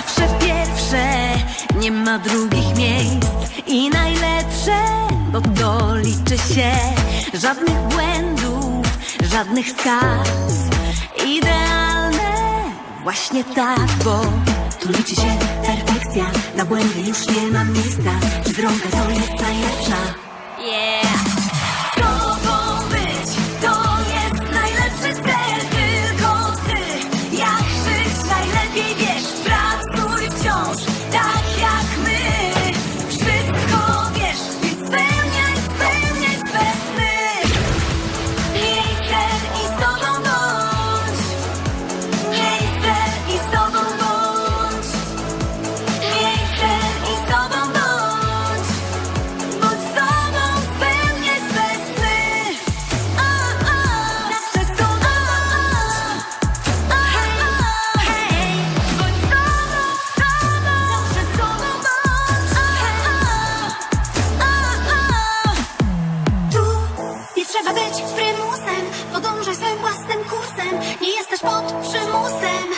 Zawsze pierwsze, nie ma drugich miejsc. I najlepsze, bo to liczy się. Żadnych błędów, żadnych skaz, idealne, właśnie tak, bo tu liczy się perfekcja, na błędy już nie ma miejsca, czy droga to jest trzeba być prymusem, podążaj swoim własnym kursem. Nie jesteś pod przymusem.